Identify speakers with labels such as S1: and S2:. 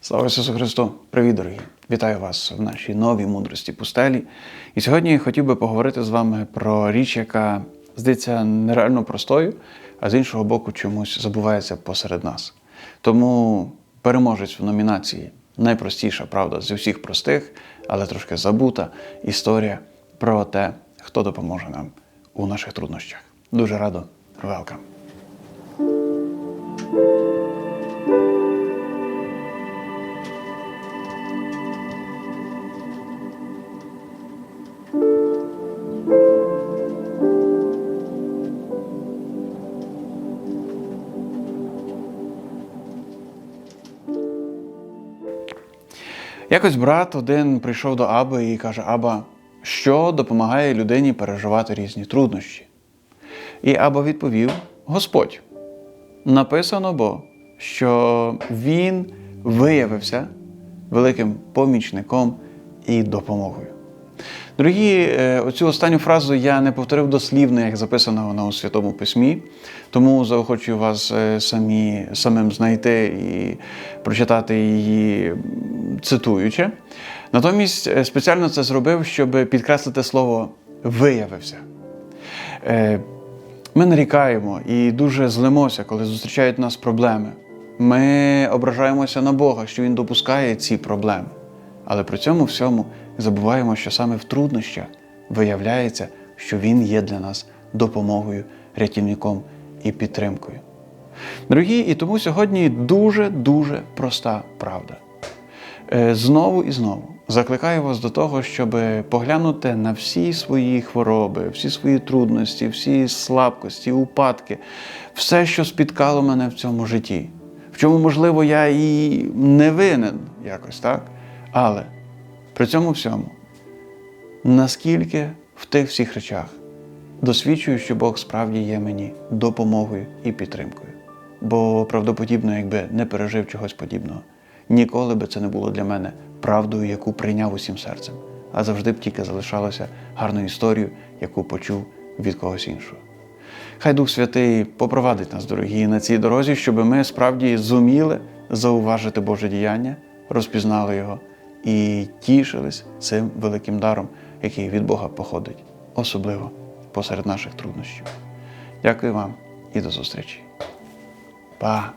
S1: Слава Ісусу Христу! Привіт, дорогі! Вітаю вас в нашій новій мудрості пустелі. І сьогодні я хотів би поговорити з вами про річ, яка здається нереально простою, а з іншого боку, чомусь забувається посеред нас. Тому переможець в номінації найпростіша правда з усіх простих, але трошки забута історія про те, хто допоможе нам у наших труднощах. Дуже радо, велкам! Якось брат один прийшов до Аби і каже: Аба, що допомагає людині переживати різні труднощі? І Аба відповів: Господь. Написано бо, що він виявився великим помічником і допомогою. Дорогі, е, оцю останню фразу я не повторив дослівно, як записано вона у Святому Письмі, тому заохочую вас е, самі, самим знайти і прочитати її цитуючи. Натомість е, спеціально це зробив, щоб підкреслити слово виявився. Ми нарікаємо і дуже злимося, коли зустрічають нас проблеми. Ми ображаємося на Бога, що Він допускає ці проблеми. Але при цьому всьому забуваємо, що саме в труднощах виявляється, що Він є для нас допомогою, рятівником і підтримкою. Дорогі, і тому сьогодні дуже-дуже проста правда. Е, Знову і знову закликаю вас до того, щоб поглянути на всі свої хвороби, всі свої трудності, всі слабкості, упадки, все, що спіткало мене в цьому житті, в чому, можливо, я і не винен якось, так? Але при цьому всьому, наскільки в тих всіх речах досвідчую, що Бог справді є мені допомогою і підтримкою. Бо правдоподібно, якби не пережив чогось подібного, ніколи би це не було для мене правдою, яку прийняв усім серцем, а завжди б тільки залишалося гарною історією, яку почув від когось іншого. Хай Дух Святий попровадить нас, дорогі, на цій дорозі, щоб ми справді зуміли зауважити Боже діяння, розпізнали його і тішились цим великим даром, який від Бога походить, особливо посеред наших труднощів. Дякую вам і до зустрічі. Па!